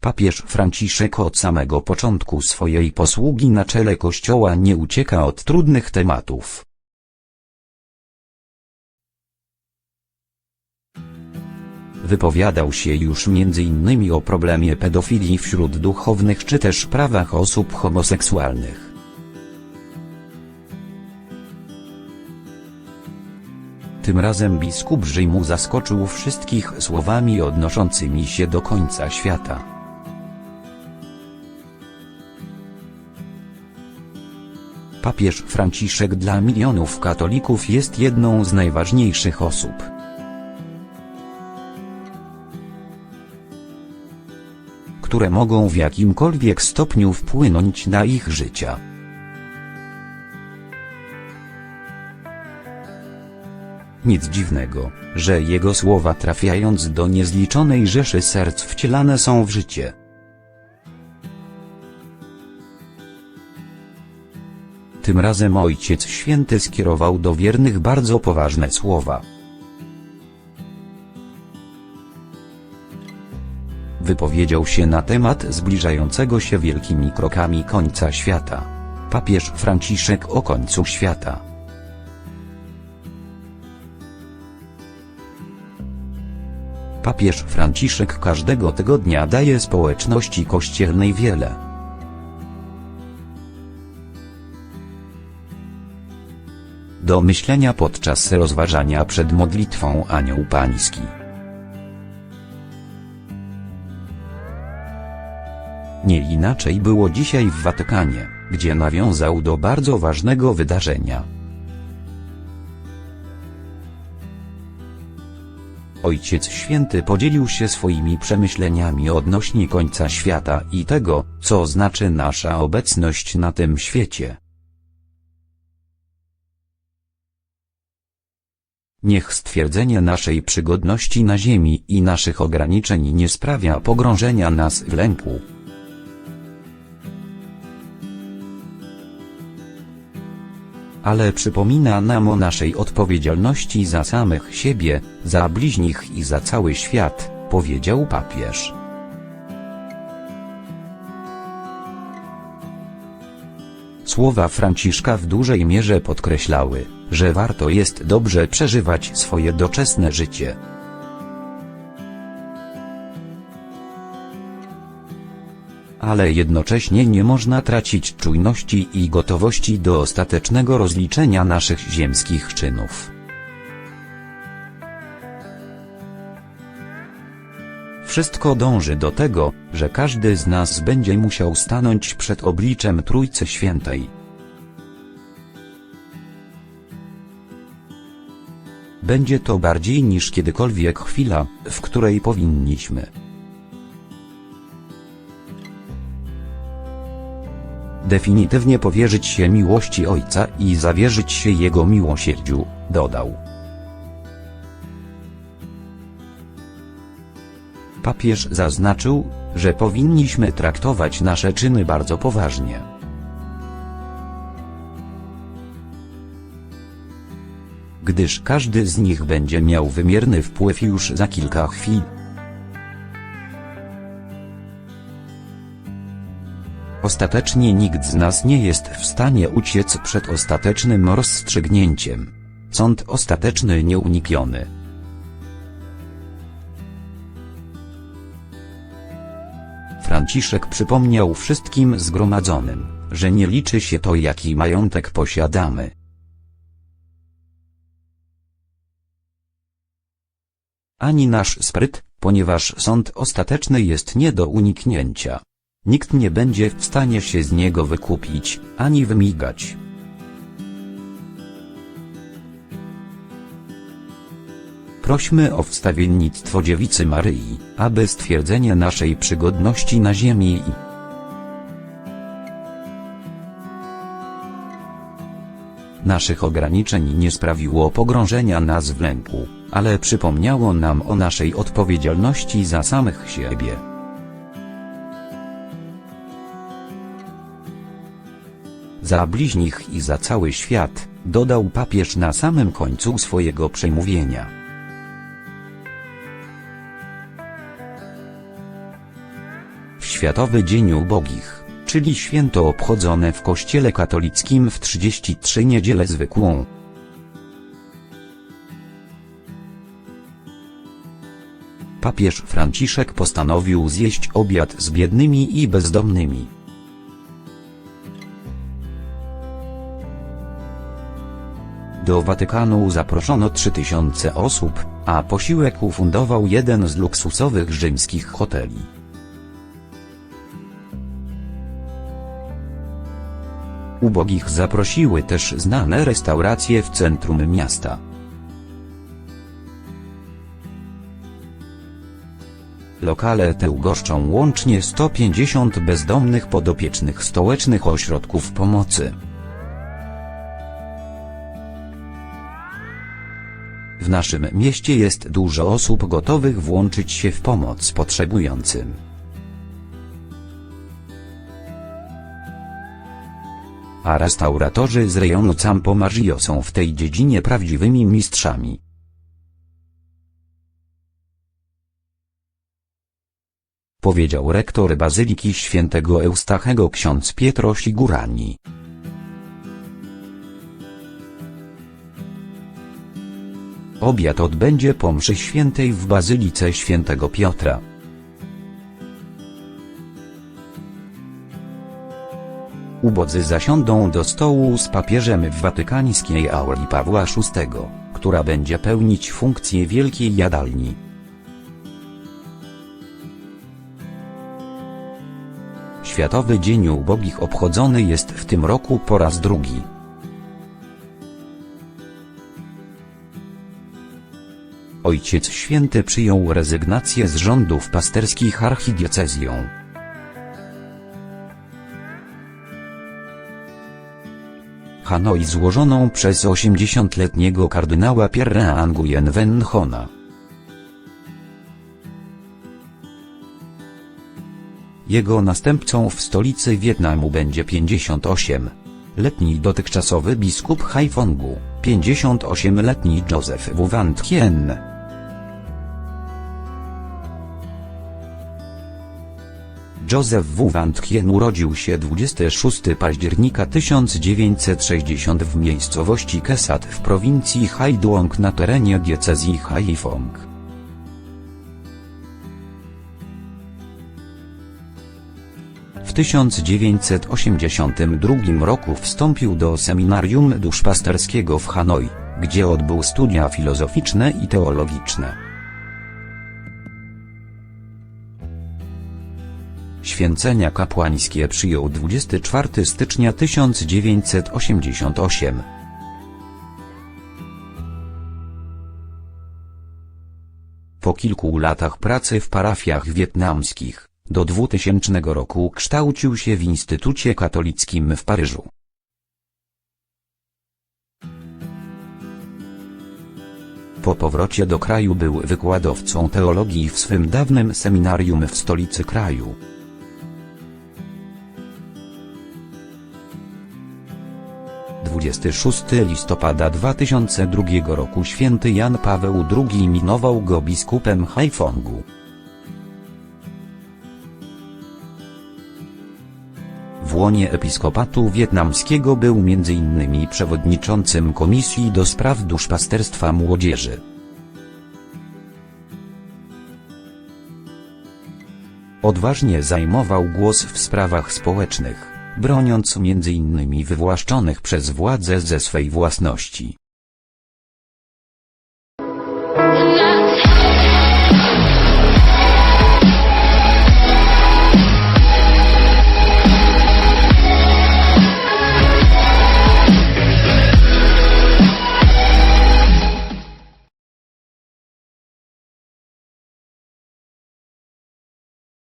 Papież Franciszek od samego początku swojej posługi na czele Kościoła nie ucieka od trudnych tematów. Wypowiadał się już m.in. o problemie pedofilii wśród duchownych czy też prawach osób homoseksualnych. Tym razem biskup Rzymu zaskoczył wszystkich słowami odnoszącymi się do końca świata. Papież Franciszek dla milionów katolików jest jedną z najważniejszych osób. które mogą w jakimkolwiek stopniu wpłynąć na ich życia. Nic dziwnego, że jego słowa trafiając do niezliczonej rzeszy serc wcielane są w życie. Tym razem Ojciec Święty skierował do wiernych bardzo poważne słowa. Wypowiedział się na temat zbliżającego się wielkimi krokami końca świata. Papież Franciszek o końcu świata. Papież Franciszek każdego tygodnia daje społeczności kościelnej wiele. Do myślenia podczas rozważania przed modlitwą Anioł Pański. Nie inaczej było dzisiaj w Watykanie, gdzie nawiązał do bardzo ważnego wydarzenia. Ojciec Święty podzielił się swoimi przemyśleniami odnośnie końca świata i tego, co znaczy nasza obecność na tym świecie. Niech stwierdzenie naszej przygodności na ziemi i naszych ograniczeń nie sprawia pogrążenia nas w lęku. ale przypomina nam o naszej odpowiedzialności za samych siebie, za bliźnich i za cały świat, powiedział papież. Słowa Franciszka w dużej mierze podkreślały, że warto jest dobrze przeżywać swoje doczesne życie. ale jednocześnie nie można tracić czujności i gotowości do ostatecznego rozliczenia naszych ziemskich czynów. Wszystko dąży do tego, że każdy z nas będzie musiał stanąć przed obliczem Trójcy Świętej. Będzie to bardziej niż kiedykolwiek chwila, w której powinniśmy definitywnie powierzyć się miłości Ojca i zawierzyć się Jego miłosierdziu, dodał. Papież zaznaczył, że powinniśmy traktować nasze czyny bardzo poważnie. Gdyż każdy z nich będzie miał wymierny wpływ już za kilka chwil. Ostatecznie nikt z nas nie jest w stanie uciec przed ostatecznym rozstrzygnięciem. Sąd ostateczny nieunikniony. Franciszek przypomniał wszystkim zgromadzonym, że nie liczy się to jaki majątek posiadamy. Ani nasz spryt, ponieważ sąd ostateczny jest nie do uniknięcia. Nikt nie będzie w stanie się z niego wykupić, ani wymigać. Prośmy o wstawiennictwo Dziewicy Maryi, aby stwierdzenie naszej przygodności na ziemi i naszych ograniczeń nie sprawiło pogrążenia nas w lęku, ale przypomniało nam o naszej odpowiedzialności za samych siebie. za bliźnich i za cały świat, dodał papież na samym końcu swojego przemówienia. Światowy Dzień Ubogich, czyli święto obchodzone w Kościele katolickim w 33 niedzielę zwykłą. Papież Franciszek postanowił zjeść obiad z biednymi i bezdomnymi. Do Watykanu zaproszono 3000 osób, a posiłek ufundował jeden z luksusowych rzymskich hoteli. Ubogich zaprosiły też znane restauracje w centrum miasta. Lokale te ugoszczą łącznie 150 bezdomnych podopiecznych stołecznych ośrodków pomocy. W naszym mieście jest dużo osób gotowych włączyć się w pomoc potrzebującym. A restauratorzy z rejonu Campo Maggio są w tej dziedzinie prawdziwymi mistrzami. Powiedział rektor Bazyliki Świętego Eustachego ksiądz Pietro Sigurani. Obiad odbędzie po mszy świętej w Bazylice Świętego Piotra. Ubodzy zasiądą do stołu z papieżem w watykańskiej auli Pawła VI, która będzie pełnić funkcję wielkiej jadalni. Światowy Dzień Ubogich obchodzony jest w tym roku po raz drugi. Ojciec Święty przyjął rezygnację z rządów pasterskich archidiecezją. Hanoi złożoną przez 80-letniego kardynała Pierre'a Nguyen Van Hona. Jego następcą w stolicy Wietnamu będzie 58-letni dotychczasowy biskup Haifongu, 58-letni Joseph Wu Van Thien. Joseph Wu Van Thien urodził się 26 października 1960 w miejscowości Kesat w prowincji Haiduong na terenie diecezji Haiphong. W 1982 roku wstąpił do seminarium duszpasterskiego w Hanoi, gdzie odbył studia filozoficzne i teologiczne. Święcenia kapłańskie przyjął 24 stycznia 1988. Po kilku latach pracy w parafiach wietnamskich, do 2000 roku kształcił się w Instytucie Katolickim w Paryżu. Po powrocie do kraju był wykładowcą teologii w swym dawnym seminarium w stolicy kraju. 26 listopada 2002 roku święty Jan Paweł II minował go biskupem Haifongu. W łonie episkopatu wietnamskiego był m.in. przewodniczącym Komisji do Spraw Duszpasterstwa Młodzieży. Odważnie zajmował głos w sprawach społecznych, broniąc m.in. wywłaszczonych przez władze ze swej własności.